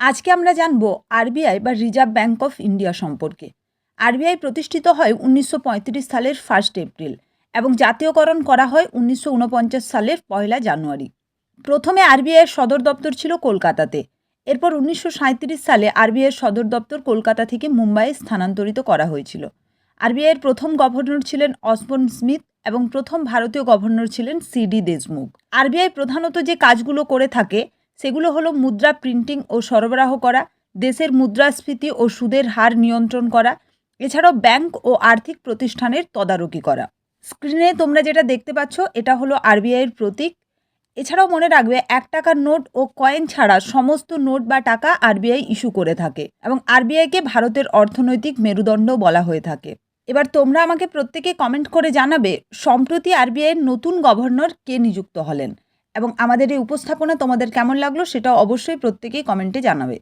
আজকে আমরা জানব আরবিআই বা রিজার্ভ ব্যাঙ্ক অফ ইন্ডিয়া সম্পর্কে। আরবিআই প্রতিষ্ঠিত হয় উনিশশো পঁয়ত্রিশ সালের ফার্স্ট এপ্রিল এবং জাতীয়করণ করা হয় উনিশশো ঊনপঞ্চাশ সালের পয়লা জানুয়ারি। প্রথমে আরবিআইয়ের সদর দপ্তর ছিল কলকাতাতে। এরপর উনিশশো সাঁইত্রিশ সালে আরবিআইয়ের সদর দপ্তর কলকাতা থেকে মুম্বাইয়ে স্থানান্তরিত করা হয়েছিল। আরবিআইয়ের প্রথম গভর্নর ছিলেন অসবর্ন স্মিথ এবং প্রথম ভারতীয় গভর্নর ছিলেন সিডি দেশমুখ। আরবিআই প্রধানত যে কাজগুলো করে থাকে সেগুলো হলো মুদ্রা প্রিন্টিং ও সরবরাহ করা, দেশের মুদ্রাস্ফীতি ও সুদের হার নিয়ন্ত্রণ করা, এছাড়াও ব্যাংক ও আর্থিক প্রতিষ্ঠানের তদারকি করা। স্ক্রিনে তোমরা যেটা দেখতে পাচ্ছ, এটা হলো আরবিআইয়ের প্রতীক। এছাড়াও মনে রাখবে, এক টাকার নোট ও কয়েন ছাড়া সমস্ত নোট বা টাকা আরবিআই ইস্যু করে থাকে এবং আরবিআইকে ভারতের অর্থনৈতিক মেরুদণ্ড বলা হয়ে থাকে। এবার তোমরা আমাকে প্রত্যেকে কমেন্ট করে জানাবে, সম্প্রতি আরবিআইয়ের নতুন গভর্নর কে নিযুক্ত হলেন। এবং আমাদের এই উপস্থাপনা তোমাদের কেমন লাগল সেটা অবশ্যই প্রত্যেকেই কমেন্টে জানাবে।